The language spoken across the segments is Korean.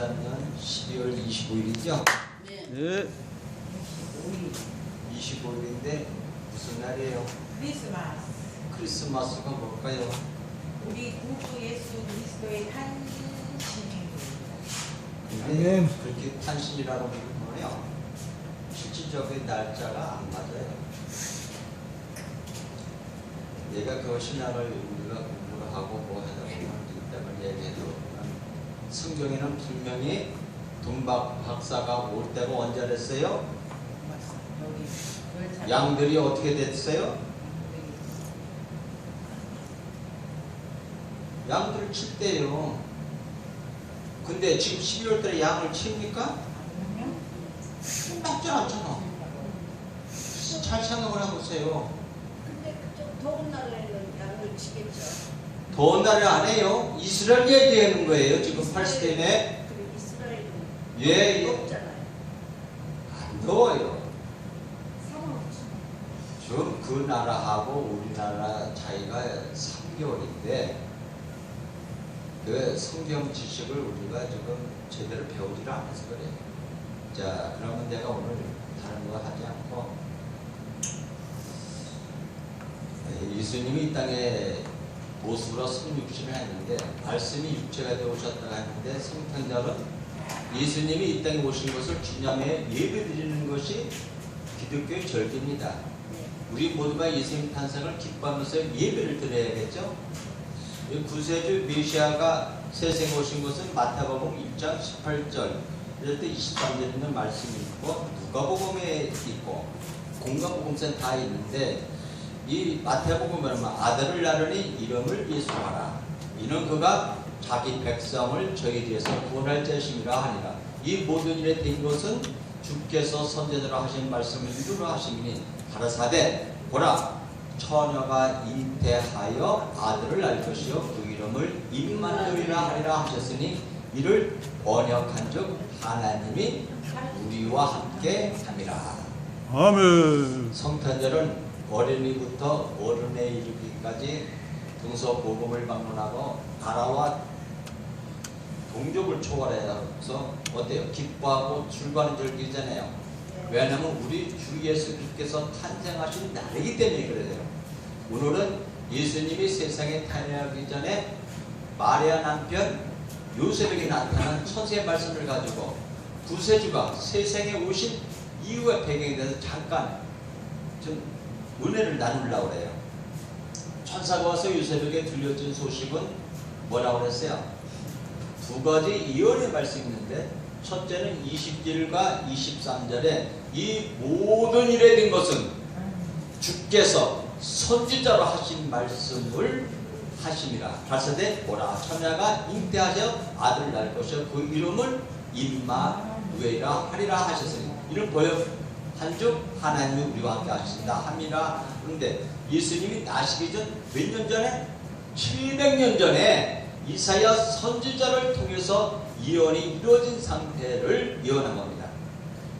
2024년 12월 25일이죠. 네. 네. 25일인데 무슨 날이에요? 크리스마스. 크리스마스가 뭘까요? 우리 구주 예수 그리스도의 탄신입니다. 근데. 그렇게 탄신이라고 부르면요. 실질적인 날짜가 안 맞아요. 얘가 그 신학을 우리가 공부를 하고 뭐 하다 보면 이따가 얘기해도 성경에는 분명히 동박 박사가 올 때가 언제 됐어요? 여기 열차. 양들이 어떻게 됐어요? 양들 칠 때요. 근데 지금 12월 달에 양을 칩니까? 먹지 않잖아. 잘 생각을 해보세요. 근데 좀 더운 날에는 양을 치겠죠. 더운 날에 안 해요. 이스라엘 얘기하는 거예요. 지금. 그리고 이스라엘은 예, 예. 높잖아요. 안 더워요. 지금 그 나라하고 우리나라 차이가 3개월인데 그 성경 지식을 우리가 지금 제대로 배우지를 않아서 그래요. 자, 그러면 내가 오늘 다른 거 하지 않고 네, 예수님이 이 땅에 모습으로 성육신을 했는데 말씀이 육체가 되어 오셨다고 했는데 성탄절은 예수님이 이 땅에 오신 것을 기념해 예배드리는 것이 기독교의 절기입니다. 네. 우리 모두가 예수님 탄생을 기뻐하면서 예배를 드려야겠죠? 이 구세주 메시아가 세상에 오신 것은 마태복음 1장 18절 이럴 때 23절에 있는 말씀이 있고 누가복음에 있고 공가복음서에 다 있는데 이 마태복음에는 아들을 낳으니 이름을 예수하라. 이는 그가 자기 백성을 저희 뒤에서 구원할 자심이라 하니라. 이 모든 일에 된 것은 주께서 선제대로 하신 말씀을 이루려 하심이니 가라사대 보라 처녀가 잉태하여 아들을 낳을 것이요 그 이름을 임마누이라 하리라 하셨으니 이를 번역한즉 하나님이 우리와 함께 함이라. 아멘. 성탄절은 어린이부터 어른에 이르기까지 동서 복음을 방문하고 나라와 동족을 초월해서 어때요? 기뻐하고 출가하는 절기잖아요. 왜냐하면 우리 주 예수 께서 탄생하신 날이기 때문에 그래요. 오늘은 예수님이 세상에 탄생하기 전에 마리아 남편 요셉에게 나타난 천세의 말씀을 가지고 구세주가 세상에 오신 이유와 배경에 대해서 잠깐 좀 은혜를 나누려고 그래요. 천사가 와서 요셉에게 들려준 소식은 뭐라고 그랬어요? 두 가지 예언의 말씀이 있는데 첫째는 20절과 23절에 이 모든 일에 된 것은 주께서 선지자로 하신 말씀을 하심이라. 가서되 보라. 처녀가 잉태하셔 아들을 낳을 것이요. 그 이름을 임마누엘이라 하리라 하셨으니 이는 보여 한즉 하나님이 우리와 함께 하신다 함이라 그런데 예수님이 나시기 전 몇 년 전에 700년 전에 이사야 선지자를 통해서 예언이 이루어진 상태를 예언한 겁니다.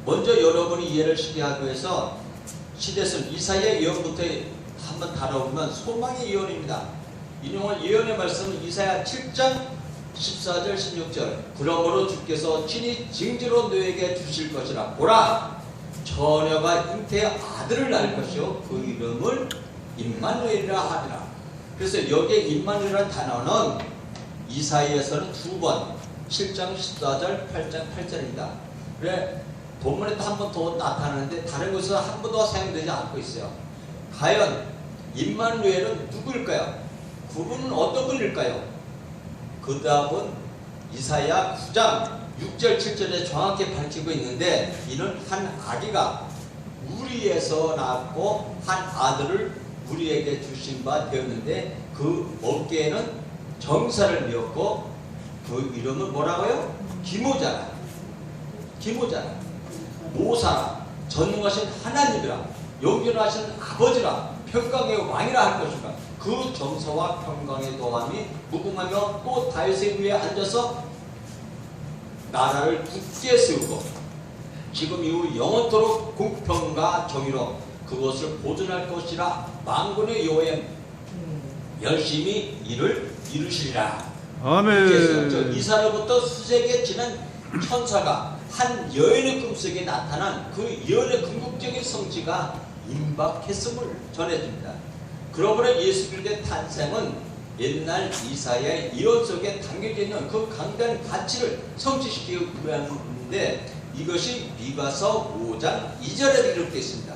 먼저 여러분이 이해를 쉽게 하기 위해서 시대선 이사야 예언부터 한번 다뤄보면 소망의 예언입니다. 인용할 예언의 말씀은 이사야 7장 14절 16절 그러므로 주께서 친히 징지로 너에게 주실 것이라 보라 처녀가 잉태에 아들을 낳을 것이요 그 이름을 임마누엘이라 하리라 그래서 여기에 임마누엘이라는 단어는 이사야에서는 두 번 7장 14절 8장 8절입니다 그래 본문에 또 한 번 더 나타나는데 다른 곳에서 한 번도 사용되지 않고 있어요 과연 임마누엘은 누구일까요? 그분은 어떤 분일까요? 그 답은 이사야 9장 6절 7절에 정확히 밝히고 있는데 이는 한 아기가 우리에서 낳고 한 아들을 우리에게 주신 바 되었는데 그 어깨에는 정사를 메었고 그 이름은 뭐라고요? 기모자라. 기모자라. 모사라 전능하신 하나님이라 영존하신 아버지라 평강의 왕이라 할 것인가. 그 정서와 평강의 도함이 무궁하며 또 다윗의 위에 앉아서 나라를 굳게 세우고 지금 이후 영원토록 공평과 정의로 그것을 보존할 것이라 만군의 여호와의 열심히 일을 이루시리라 아멘. 이사로부터 수세기에 지난 천사가 한 여인의 꿈속에 나타난 그 여인의 궁극적인 성취가 임박했음을 전해줍니다. 그러므로 예수 그리스도의 탄생은 옛날 이사야의 이론 속에 담겨져 있는 그 강단 가치를 성취시키기 위함인데 이것이 미가서 5장 2절에 기록되어 있습니다.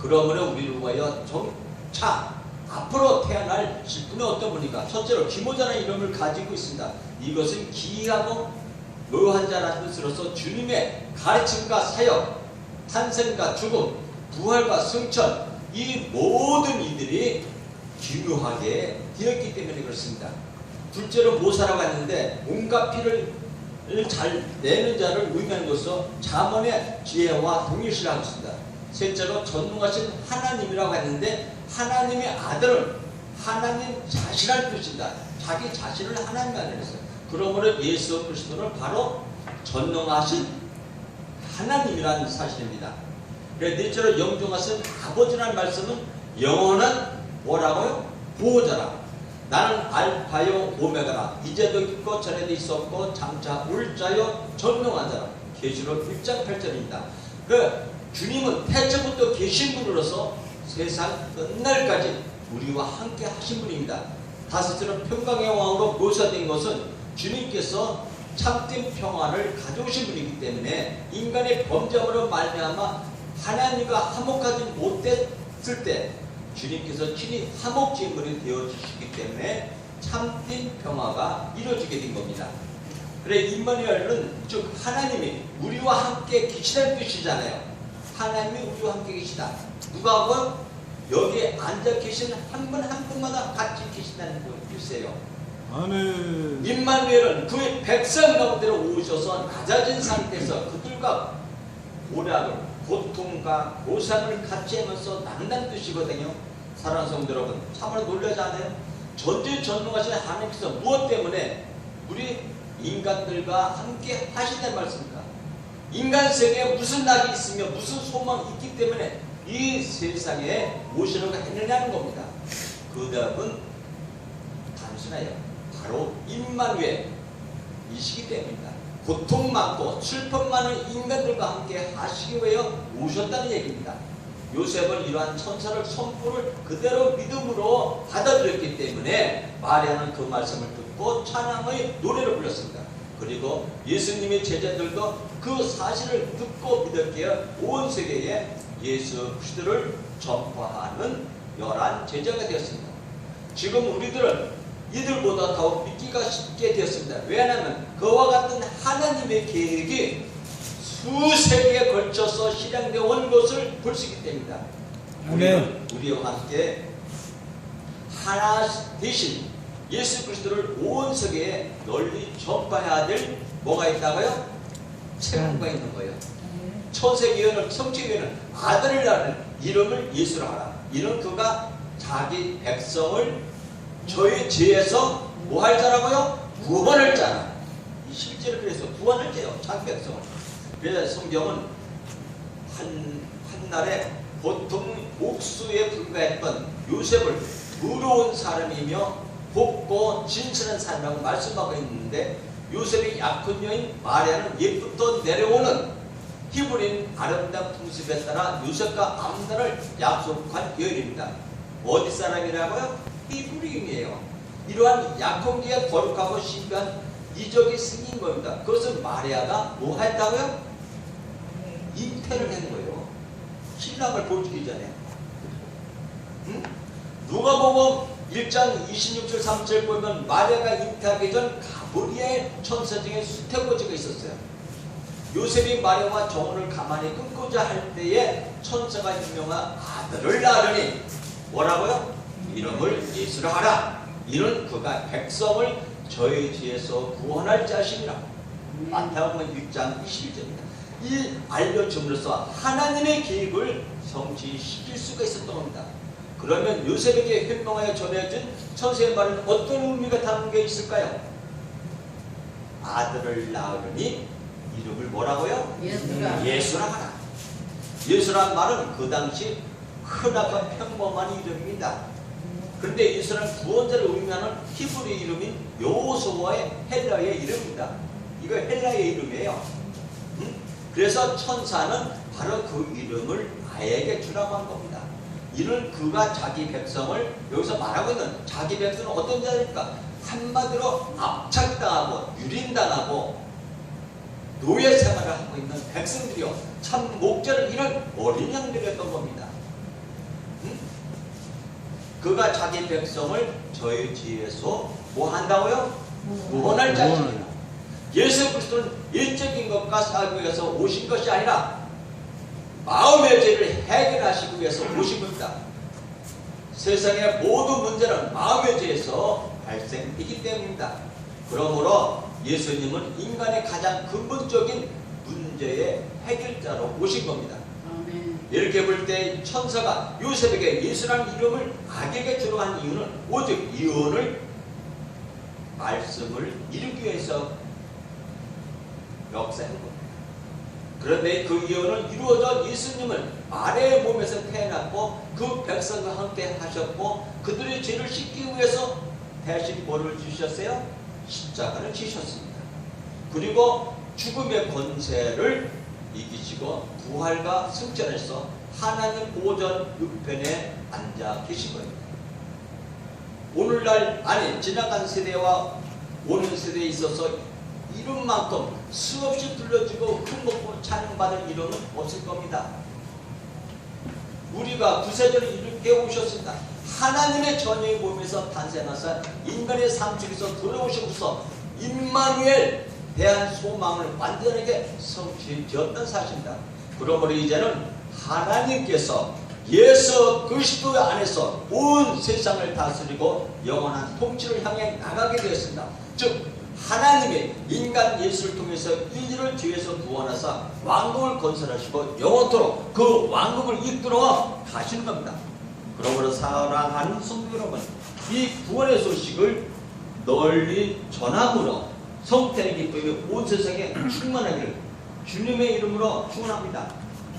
그러므로 우리를 위하여 정차 앞으로 태어날 분은 어떤 분인가? 첫째로 기모자라는 이름을 가지고 있습니다. 이것은 기이하고 묘한 자라는 뜻으로서 주님의 가르침과 사역, 탄생과 죽음, 부활과 승천 이 모든 이들이 기묘하게 되었기 때문에 그렇습니다. 둘째로 모사라고 했는데 온갖 피를 잘 내는 자를 의미하는 것으로 자문의 지혜와 동일시하고 있습니다. 셋째로 전능하신 하나님이라고 했는데 하나님의 아들은 하나님 자신을 뜻입니다. 자기 자신을 하나님 아들로 했어요. 그러므로 예수 그리스도는 바로 전능하신 하나님이라는 사실입니다. 넷째로 영종하신 아버지라는 말씀은 영원한 뭐라고요? 보호자라. 나는 알파요 오메가라. 이제도 있고 전에도 있었고 장차 올 자요 전능한 자라. 계시록 1장 8절입니다. 그 주님은 태초부터 계신 분으로서 세상 끝날까지 우리와 함께 하신 분입니다. 다섯째로 평강의 왕으로 묘사된 것은 주님께서 참된 평안을 가져오신 분이기 때문에 인간의 범죄함으로 말미암아 하나님과 화목하지 못했을 때 주님께서 친히 화목 제물이 되어 주시기 때문에 참된 평화가 이루어지게 된 겁니다. 그래 임마누엘은 즉 하나님이 우리와 함께 계시다는 뜻이잖아요. 하나님이 우리와 함께 계시다. 누가 하고 여기에 앉아 계신 한분한 분마다 같이 계신다는 뜻이에요. 아멘. 임마누엘은 그의 백성 가운데로 오셔서 낮아진 상태에서 그들과 고락을 고통과 고상을 같이 하면서 나눈다는 뜻이거든요. 사랑하는 성도 여러분, 참으로 놀라지 않아요? 전지전능하신 하나님께서 무엇 때문에 우리 인간들과 함께 하신다는 말씀입니까? 인간 세계에 무슨 낙이 있으며 무슨 소망이 있기 때문에 이 세상에 오시려고 했느냐는 겁니다. 그 답은 단순해요. 바로 임마누엘 이시기 때문입니다. 고통 많고 슬픔 많은 인간들과 함께 하시기 위하여 오셨다는 얘기입니다. 요셉은 이러한 천사를 선포를 그대로 믿음으로 받아들였기 때문에 마리아는 그 말씀을 듣고 찬양의 노래를 불렀습니다. 그리고 예수님의 제자들도 그 사실을 듣고 믿었기에 온 세계에 예수 그리스도를 전파하는 열한 제자가 되었습니다. 지금 우리들은 이들보다 더욱 믿기가 쉽게 되었습니다. 왜냐하면 그와 같은 하나님의 계획이 수세기에 걸쳐서 실행되어 온 것을 볼 수 있기 때문입니다. 우리는 우리와 함께 하나 대신 예수 그리스도를 온 세계에 널리 전파해야 될 뭐가 있다고요? 책무가 있는 거예요. 천세기에는 성취기에는 아들을 낳는 이름을 예수라 하라. 이는 그가 자기 백성을 저의 죄에서 뭐 할 자라고요? 구원할 자라. 이 실제로 그래서 구원할 자요. 자기 백성을. 그래서 성경은 한, 한 날에 보통 옥수에 불과했던 요셉을 의로운 사람이며 곱고 진실한 사람이라고 말씀하고 있는데 요셉의 약혼 여인 마리아는 옛부터 내려오는 히브리인 아름다운 풍습에 따라 요셉과 암단을 약속한 여인입니다. 어디 사람이라고요? 히브리인이에요. 이러한 약혼기에 거룩하고 신비한 이적이 생긴 겁니다. 그것은 마리아가 뭐 했다고요? 잉태를 한 거예요. 신랑을 보여주기 전에. 응? 누가 보면 1장 26절 3절 보면 마리아가 잉태하기 전 가브리엘 천사 중에 수태고지가 있었어요. 요셉이 마리아와 정혼을 가만히 끊고자 할 때에 천사가 유명한 아들을 낳으니 뭐라고요? 이름을 예수라 하라. 이는 그가 백성을 저희 뒤에서 구원할 자신이라. 마태복음 1장 21절입니다. 이 알려줌으로써 하나님의 계획을 성취시킬 수가 있었던 겁니다. 그러면 요셉에게 현명하여 전해진 천사의 말은 어떤 의미가 담겨 있을까요? 아들을 낳으니 이름을 뭐라고요? 예수라. 예수라 하라. 예수란 말은 그 당시 흔하고 평범한 이름입니다. 그런데 이스라엘 구원자를 의미하는 히브리 이름인 여호수아의 헬라의 이름입니다. 이거 헬라의 이름이에요. 음? 그래서 천사는 바로 그 이름을 아에게 주라고 한 겁니다. 이를 그가 자기 백성을 여기서 말하고 있는 자기 백성은 어떤 자입니까? 한마디로 압착당하고 유린당하고 노예 생활을 하고 있는 백성들이요 참 목자를 잃은 어린 양들이었던 겁니다. 응? 그가 자기 백성을 저희 지에서 뭐 한다고요? 구원할 자입니다. 예수 그리스도는 일적인 것과 살기 위해서 오신 것이 아니라 마음의 죄를 해결하시기 위해서 오신 겁니다. 세상의 모든 문제는 마음의 죄에서 발생되기 때문입니다. 그러므로 예수님은 인간의 가장 근본적인 문제의 해결자로 오신 겁니다. 이렇게 볼 때 천사가 요셉에게 예수라는 이름을 아기에게 주로 한 이유는 오직 이언을 말씀을 이루기 위해서 역사한 겁니다. 그런데 그 이언은 이루어져 예수님을 마리아의 몸에서 태어났고 그 백성과 함께 하셨고 그들의 죄를 씻기 위해서 대신 뭐를 주셨어요? 십자가를 지셨습니다. 그리고 죽음의 권세를 이기시고 부활과 승천해서 하나님 오전 육편에 앉아 계신 겁니다. 오늘날 아니 지나간 세대와 오는 세대에 있어서 이름만큼 수없이 불러지고 흠먹고 찬양받을 이름은 없을 겁니다. 우리가 구세주를 이렇게 오셨습니다. 하나님의 전의 몸에서 탄생하사 인간의 삶 속에서 돌아오셔서 임마누엘 대한 소망을 완전하게 성취되었던 사실입니다. 그러므로 이제는 하나님께서 예수 그리스도 안에서 온 세상을 다스리고 영원한 통치를 향해 나가게 되었습니다. 즉 하나님이 인간 예수를 통해서 인류를 죄에서 구원하사 왕국을 건설하시고 영원토록 그 왕국을 이끌어 가시는 겁니다. 그러므로 사랑하는 성도 여러분, 이 구원의 소식을 널리 전함으로 성태의 기쁨이 온 세상에 충만하기를 주님의 이름으로 축원합니다.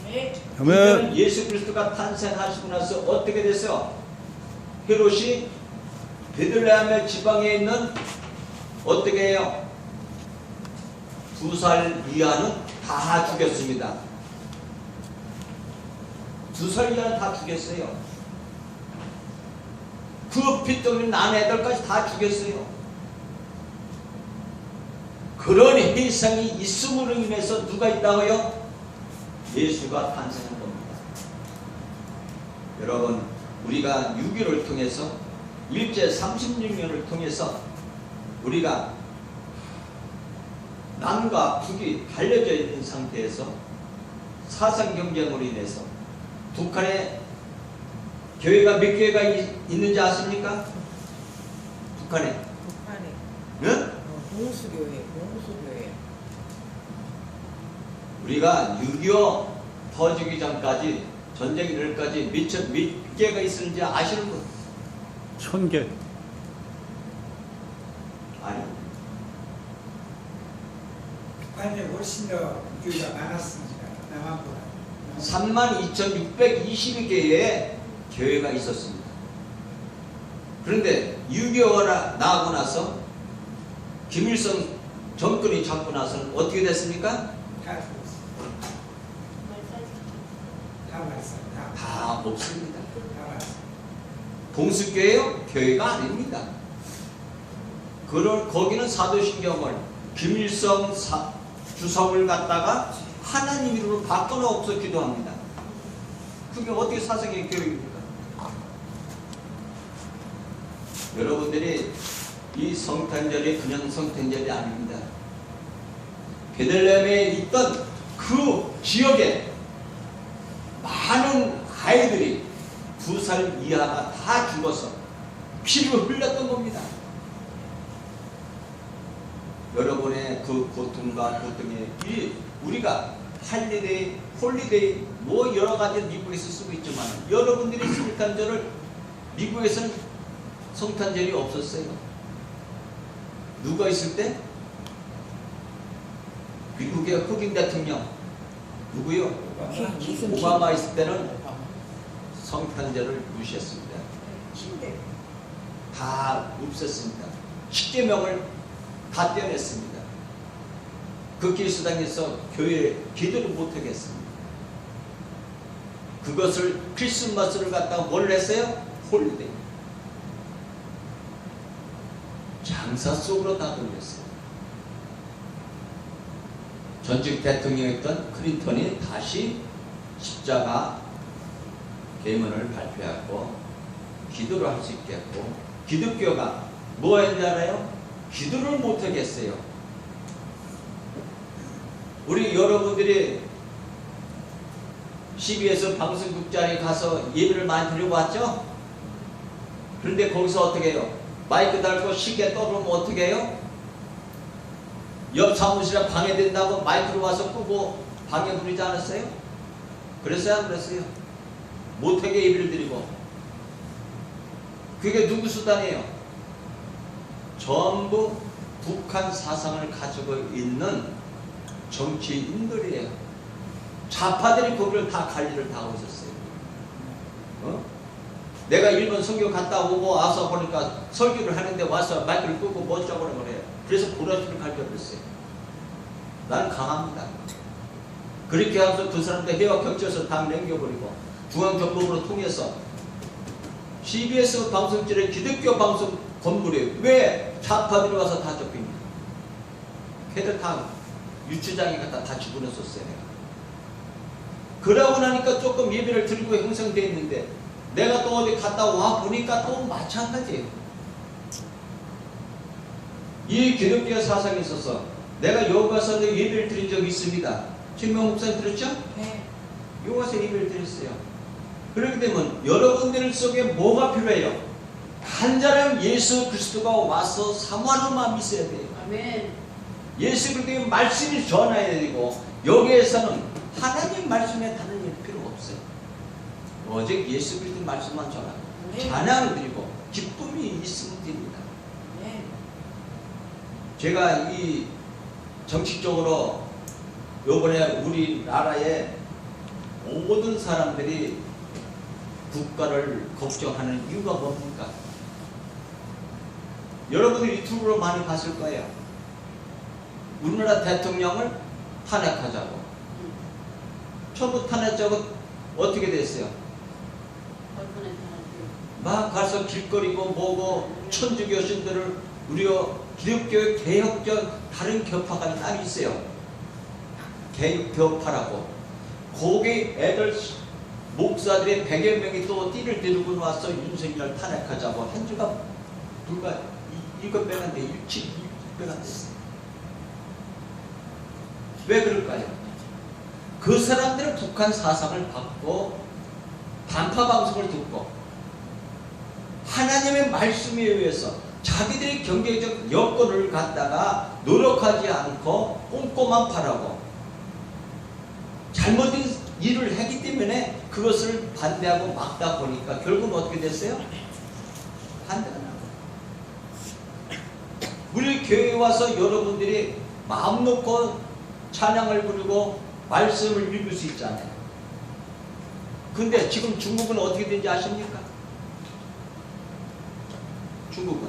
네. 아멘. 이제는 예수 그리스도가 탄생하시고 나서 어떻게 됐어요? 헤롯이 베들레헴의 지방에 있는 어떻게 해요? 두 살 이하는 다 죽였습니다. 두 살 이하는 다 죽였어요. 그 핏덩이 난 애들까지 다 죽였어요. 그런 희생이 있음으로 인해서 누가 있다고요? 예수가 탄생한 겁니다. 여러분, 우리가 6.15를 통해서 일제 36년을 통해서 우리가 남과 북이 갈려져 있는 상태에서 사상 경쟁으로 인해서 북한에 교회가 몇 이- 있는지 아십니까? 북한에 북한에 응? 어, 공수교회, 공수교회. 우리가 6.25 터지기 전까지 전쟁이 일까지 미천 몇 개가 있었는지 아시는 분? 천 개. 아니 북한에 훨씬 더 교회가 많았으니까 남한보다 32,622개의 교회가 있었습니다. 그런데 6.25가 나고 나서 김일성 정권이 잡고 나서는 어떻게 됐습니까? 다 없습니다. 동수교회요? 교회가 아닙니다. 그런 거기는 사도신경을 김일성 사- 주석을 갖다가 하나님 이름으로 바꿔놓 없어 기도합니다. 그게 어떻게 사색의 교육입니까? 여러분들이 이 성탄절이 그냥 성탄절이 아닙니다. 베들레헴에 있던 그 지역에 많은 아이들이 두 살 이하가 다 죽어서 피를 흘렸던 겁니다. 여러분의 그 고통과 고통에 이 우리가 할리데이, 홀리데이 뭐 여러 가지 미국에서 쓰고 있지만 여러분들이 성탄절을 미국에서는 성탄절이 없었어요. 누가 있을 때? 미국의 흑인 대통령 누구요? 오바마 있을 때는 성탄절을 무시했습니다. 다 없앴습니다. 십계명을 다 떼어냈습니다. 그 기수당에서 교회 기도를 못하게 했습니다. 그것을 크리스마스를 갖다가 뭘 했어요? 홀리데이. 장사 속으로 다 돌렸어요. 전직 대통령이었던 클린턴이 다시 십자가 계문을 발표하고 기도를 할 수 있게 했고 기독교가 뭐 했는지 알아요? 기도를 못하게 했어요. 우리 여러분들이 CBS 방송국장에 가서 예배를 많이 드리고 왔죠? 그런데 거기서 어떻게 해요? 마이크 달고 시계 떠들면 어떻게 해요? 옆 사무실에 방해된다고 마이크로 와서 끄고 방해 부리지 않았어요? 그랬어요? 안 그랬어요? 못하게 예배를 드리고 그게 누구 수단이에요? 전부 북한 사상을 가지고 있는 정치인들이에요. 좌파들이 거기를 다 관리를 다 하고 있었어요. 어? 내가 일본 선교 갔다 오고 와서 보니까 설교를 하는데 와서 마이크를 끄고 멋쩍으로 그래요. 그래서 보라트를 갈겨버렸어요. 나는 강합니다. 그렇게 하면서 그 사람들 해와 경찰서 다 남겨버리고 중앙정보부로 통해서 CBS 방송실에 기독교 방송 건물에 왜 좌파들이 와서 다 접힙니까? 걔들 다 유치장에 갖다 다 집어넣었어요. 그러고 나니까 조금 예배를 드리고 형성되어 있는데 내가 또 어디 갔다 와 보니까 또 마찬가지예요. 이 기독교 사상에 있어서 내가 가서 예배를 드린 적이 있습니다. 신명 목사님 들었죠? 네. 여기 와서 예배를 드렸어요. 그렇게 되면 여러분들 속에 뭐가 필요해요? 간절한 예수 그리스도가 와서 사모하는 마음이 있어야 돼요. 아멘. 예수 그리스도의 말씀을 전해야 되고 여기에서는 하나님 말씀에 다른 일. 오직 예수 그리스도의 말씀만 전하고 네. 찬양을 드리고 기쁨이 있으면 됩니다. 네. 제가 이 정치적으로 요번에 우리나라의 모든 사람들이 국가를 걱정하는 이유가 뭡니까? 여러분들 유튜브로 많이 봤을 거예요. 우리나라 대통령을 탄핵하자고. 처음부터 탄핵자고 어떻게 됐어요? 막 가서 길거리고 뭐고 천주교신들을 우리가 기독교 개혁적 다른 교파가 딱 있어요. 개혁교파라고. 거기 애들 목사들의 100여 명이 또 띠를 들고 와서 윤석열 탄핵하자고 한 주가 불과 7배 안 돼. 일치 6배가 안 됐어요. 왜 그럴까요? 그 사람들은 북한 사상을 받고 반파 방송을 듣고 하나님의 말씀에 의해서 자기들의 경제적 여건을 갖다가 노력하지 않고 꼼꼼한 파라고 잘못된 일을 했기 때문에 그것을 반대하고 막다 보니까 결국은 어떻게 됐어요? 반대가 나고 우리 교회에 와서 여러분들이 마음 놓고 찬양을 부르고 말씀을 읽을 수 있잖아요. 근데 지금 중국은 어떻게 된지 아십니까? 중국은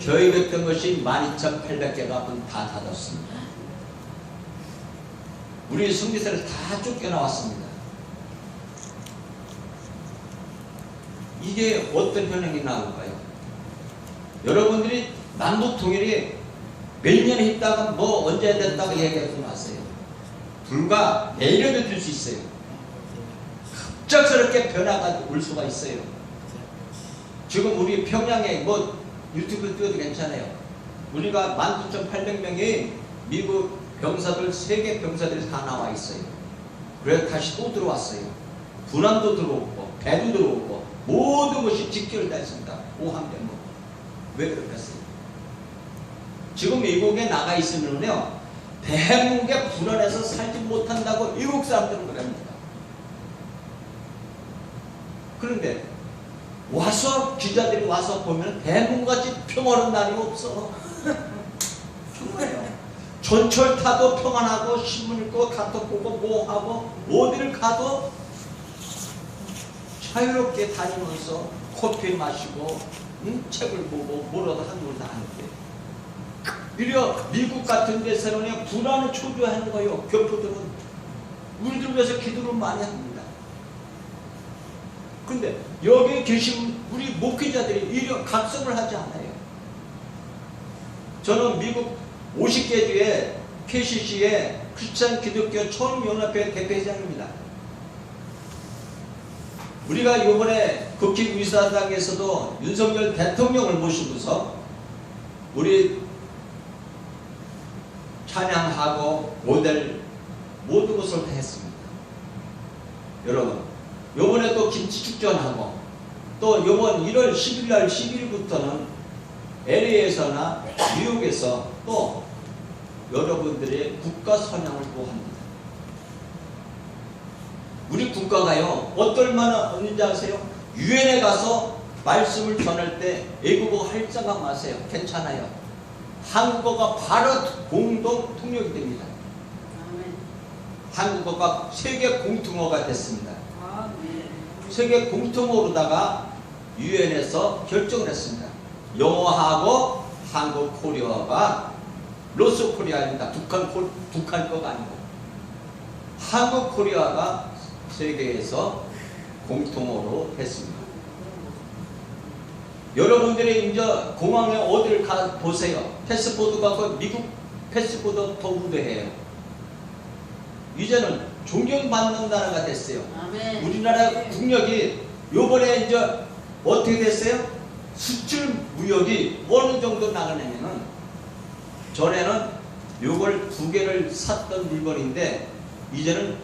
교육했던 것이 12,800개가 다 닫았습니다. 우리 성지사를 다 쫓겨나왔습니다. 이게 어떤 현상이 나올까요? 여러분들이 남북 통일이 몇년 있다가 뭐 언제 됐다고 얘기하지 마세요. 불과 내일에도 될수 있어요. 갑작스럽게 변화가 올 수가 있어요. 지금 우리 평양에 뭐 유튜브 뛰어도 괜찮아요. 우리가 19,800명의 미국 병사들, 세계 병사들이 다 나와 있어요. 그래서 다시 또 들어왔어요. 군함도 들어오고, 배도 들어오고, 모든 것이 직결되어 있습니다. 오함된 거. 왜 그랬겠어요? 지금 미국에 나가 있으면요, 대한민국에 불안해서 살지 못한다고 미국 사람들은 그럽니다. 그런데 와서 기자들이 와서 보면 대문같이 평화로운 날이 없어. 정말요. 전철 타도 평안하고 신문 읽고 카톡 보고 뭐 하고 어디를 가도 자유롭게 다니면서 커피 마시고 응? 책을 보고 뭐라도 한국을 다 하는 데 이려 미국 같은 데서는 그냥 불안을 초조하는 거예요. 교포들은 우리들 위해서 기도를 많이 합니다. 근데 여기 계신 우리 목회자들이 이런 각성을 하지 않아요. 저는 미국 50개 주의 KCC의 크리스찬 기독교 총연합회 대표회장입니다. 우리가 이번에 국회의사당에서도 윤석열 대통령을 모시고서 우리 찬양하고 모델 모든 것을 다 했습니다. 여러분, 요번에 또 김치 축전하고 또 요번 1월 10일 날 10일부터는 LA에서나 뉴욕에서 또 여러분들의 국가 선양을 또 합니다. 우리 국가가요 어떨만한 언니지 아세요? 유엔에 가서 말씀을 전할 때 애국어 할 생각 마세요. 괜찮아요. 한국어가 바로 공동 통역이 됩니다. 아멘. 한국어가 세계 공통어가 됐습니다. 아멘. 세계 공통어로다가 유엔에서 결정을 했습니다. 영어하고 한국 코리아가 로스 코리아입니다. 북한 코, 북한 거가 아니고 한국 코리아가 세계에서 공통어로 했습니다. 여러분들이 이제 공항에 어디를 가 보세요. 패스포드가 그 미국 패스포드 더 우대해요. 이제는 존경받는 나라가 됐어요. 아멘. 우리나라 국력이 요번에 이제 어떻게 됐어요? 수출 무역이 어느 정도 나가냐면은 전에는 요걸 두 개를 샀던 물건인데 이제는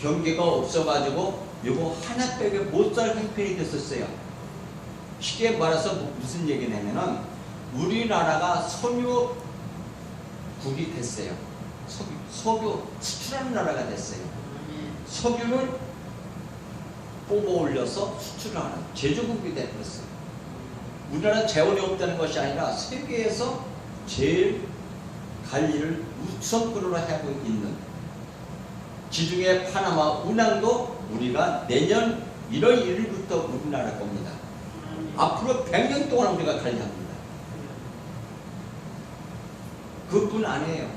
경계가 없어가지고 요거 하나밖에 못 살 형편이 됐었어요. 쉽게 말해서 뭐- 무슨 얘기냐면은 우리나라가 섬유 국이 됐어요. 석유, 석유 수출하는 나라가 됐어요. 석유를 뽑아 올려서 수출하는 제조국이 되었어요. 우리나라 재원이 없다는 것이 아니라 세계에서 제일 관리를 우선권으로 하고 있는 지중해 파나마 운항도 우리가 내년 1월 1일부터 우리나라 겁니다. 앞으로 100년 동안 우리가 관리합니다. 그뿐 아니에요.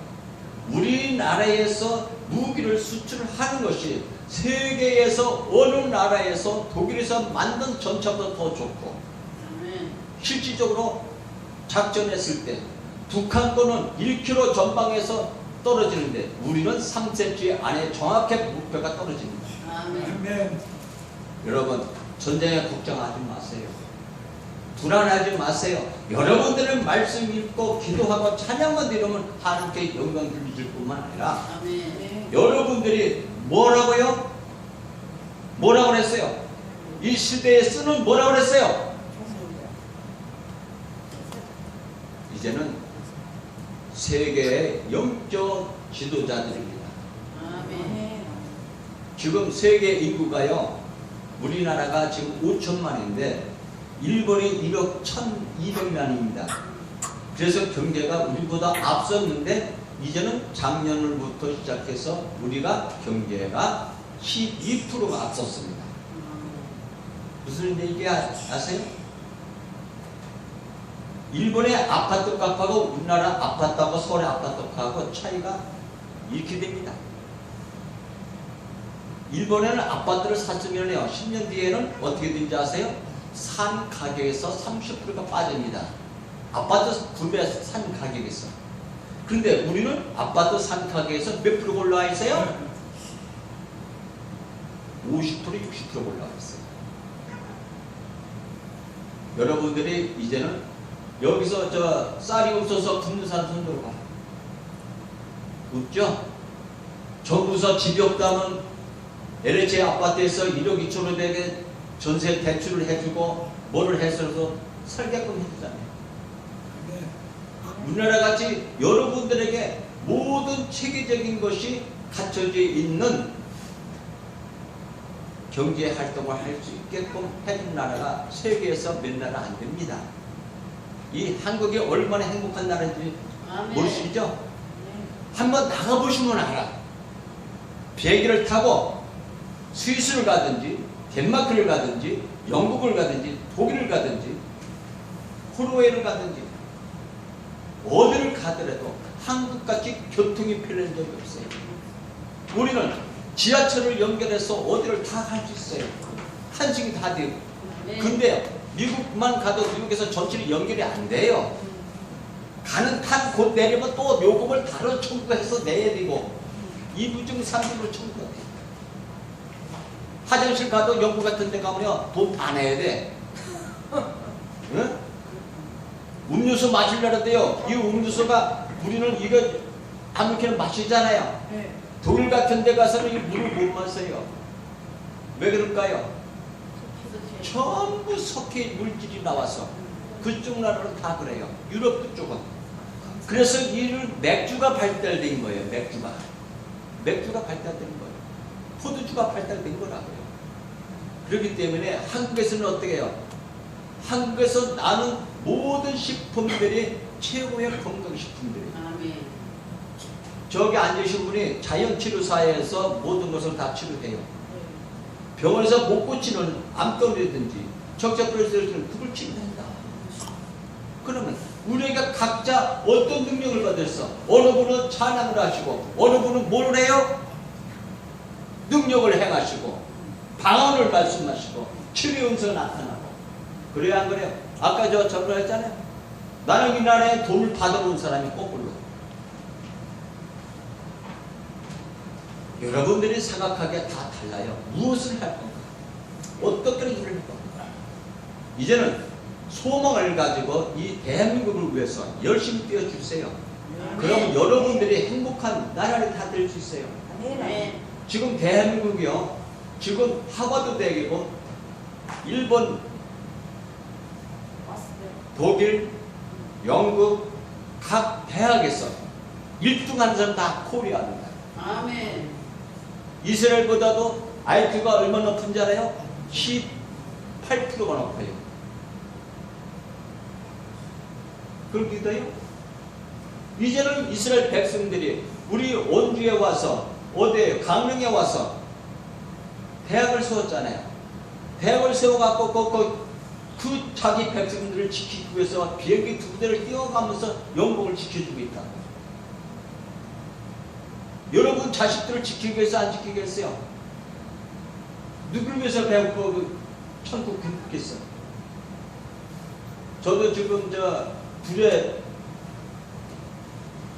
우리나라에서 무기를 수출하는 것이 세계에서 어느 나라에서 독일에서 만든 전차보다 더 좋고. 실질적으로 작전했을 때 북한 거는 1km 전방에서 떨어지는데 우리는 3cm 안에 정확히 목표가 떨어집니다. 아멘. 여러분 전쟁에 걱정하지 마세요. 불안하지 마세요. 여러분들은 말씀 읽고 기도하고 찬양만 들으면 하나님께 영광 돌리실 뿐만 아니라 아멘. 네. 여러분들이 뭐라고요? 뭐라고 그랬어요? 이 시대에 쓰는 뭐라고 그랬어요? 이제는 세계의 영적 지도자들입니다. 아멘. 네. 지금 세계 인구가요, 우리나라가 지금 5천만인데, 일본이 1억 1,200만입니다. 그래서 경제가 우리보다 앞섰는데, 이제는 작년부터 시작해서 우리가 경제가 12%가 앞섰습니다. 무슨 얘기 아- 아세요? 일본의 아파트 값하고 우리나라 아파트하고 서울의 아파트 값하고 차이가 이렇게 됩니다. 일본에는 아파트를 샀으면요, 10년 뒤에는 어떻게 된지 아세요? 산 가격에서 30%가 빠집니다. 아파트 구매 산 가격에서. 그런데 우리는 아파트 산 가격에서 몇 프로 올라와 있어요? 50% 60% 올라와 있어요. 여러분들이 이제는 여기서 저 쌀이 없어서 굶는 사람 손 들어 봐. 없죠? 정부서 집이 없다면 LH 아파트에서 1억 2천원 되게 전세 대출을 해주고 뭐를 해서도 살게끔 해주잖아요. 아멘. 우리나라 같이 여러분들에게 모든 체계적인 것이 갖춰져 있는 경제 활동을 할 수 있게끔 해준 나라가 세계에서 몇 나라 안 됩니다. 이 한국이 얼마나 행복한 나라인지. 모르시죠? 네. 한번 나가보시면 알아. 비행기를 타고 스위스를 가든지 덴마크를 가든지 영국을 가든지 독일을 가든지 호르웨이를 가든지 어디를 가더라도 한국같이 교통이 편리한 적이 없어요. 우리는 지하철을 연결해서 어디를 다 갈 수 있어요. 한식이 다 되고. 네. 근데 미국만 가도 미국에서 전철이 연결이 안 돼요. 가는 탄곧 내리면 또 요금을 다른 청구해서 내야 되고 이부중 삼부를 청구해야 돼. 화장실 가도 영국 같은 데 가면요 돈다 내야 돼. 응? 음료수 마시려는데요. 이 음료수가 우리는 이거 아무렇게나 마시잖아요. 네. 독일 같은 데 가서는 이 물을 못 마셔요. 왜 그럴까요? 전부 석회 물질이 나와서 그쪽 나라는 다 그래요. 유럽 그쪽은. 그래서 이를 맥주가 발달된 거예요. 맥주가. 맥주가 발달된 거예요. 포도주가 발달된 거라고요. 그렇기 때문에 한국에서는 어떻게 해요? 한국에서 나는 모든 식품들이 최고의 건강식품들이에요. 아멘. 저기 앉으신 분이 자연치료사에서 모든 것을 다 치료해요. 병원에서 못 고치는 암병이라든지 적자불에서는 그걸 치료한다. 그러면 우리가 각자 어떤 능력을 받았어? 어느 분은 찬양을 하시고 어느 분은 뭘 해요? 능력을 행하시고 방언을 말씀하시고 치료 은사가 나타나고 그래요 안 그래요? 아까 저 전로 했잖아요. 나는 이 나라에 돈을 받아온 사람이 거꾸로 여러분들이 생각하기에 다 달라요. 무엇을 할 건가? 어떻게 일을 할 건가? 이제는 소망을 가지고 이 대한민국을 위해서 열심히 뛰어주세요. 그럼 여러분들이 행복한 나라를 다 될 수 있어요. 지금 대한민국이요. 지금 하버드 대학이고 일본, 독일, 영국 각 대학에서 1등하는 사람 다 코리아입니다. 아멘. 이스라엘보다도 IQ가 얼마나 높은지 알아요? 18%가 높아요. 그렇기도요. 이제는 이스라엘 백성들이 우리 원주에 와서 어디에 강릉에 와서 대학을 세웠잖아요. 대학을 세워갖고 그, 그, 그 자기 백성들을 지키기 위해서 비행기 두 대를 띄워가면서 영국을 지켜주고 있다. 여러분 자식들을 지키기 위해서 안 지키겠어요? 누굴 위해서 배우고 그 천국 행복했어? 저도 지금 저 두레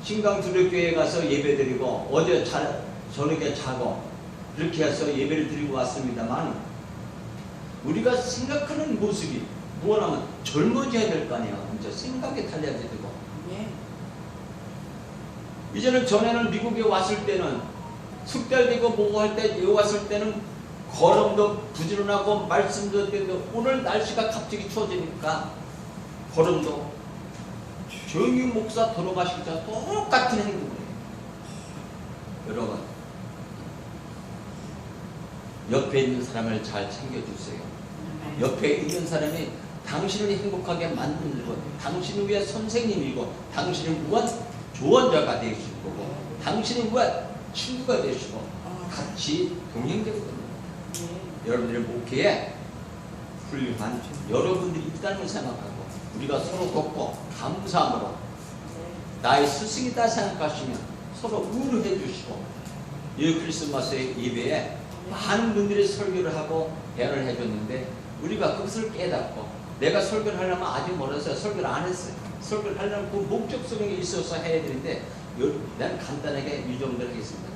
신강 두레교회에 가서 예배 드리고 어제 자, 저녁에 자고 그렇게 해서 예배를 드리고 왔습니다만 우리가 생각하는 모습이 무엇하면 젊어져야 될 거 아니야. 이제 생각이 달라야 되고 네. 이제는 전에는 미국에 왔을 때는 숙달되고 뭐고 할 때 여기 왔을 때는 걸음도 부지런하고 말씀도 되는데 오늘 날씨가 갑자기 추워지니까 걸음도 정유 목사 돌아가시기 전 똑같은 행동을 해요. 여러분 옆에 있는 사람을 잘 챙겨주세요. 옆에 있는 사람이 당신을 행복하게 만들고 당신을 위해 선생님이고 당신을 위한 조언자가 되실 거고 당신을 위한 친구가 되시고 같이 동행되거든요. 네. 여러분들의 목회에 훌륭한 여러분들이 있다는 걸 생각하고 우리가 서로 돕고 감사함으로 나의 스승이다 생각하시면 서로 위로해 주시고 이 크리스마스의 예배에 많은 분들이 설교를 하고 대화를 해줬는데 우리가 그것을 깨닫고 내가 설교를 하려면 아직 멀어서 설교를 안 했어요. 설교를 하려면 그 목적성이 있어서 해야 되는데 요- 난 간단하게 이 정도로 하겠습니다.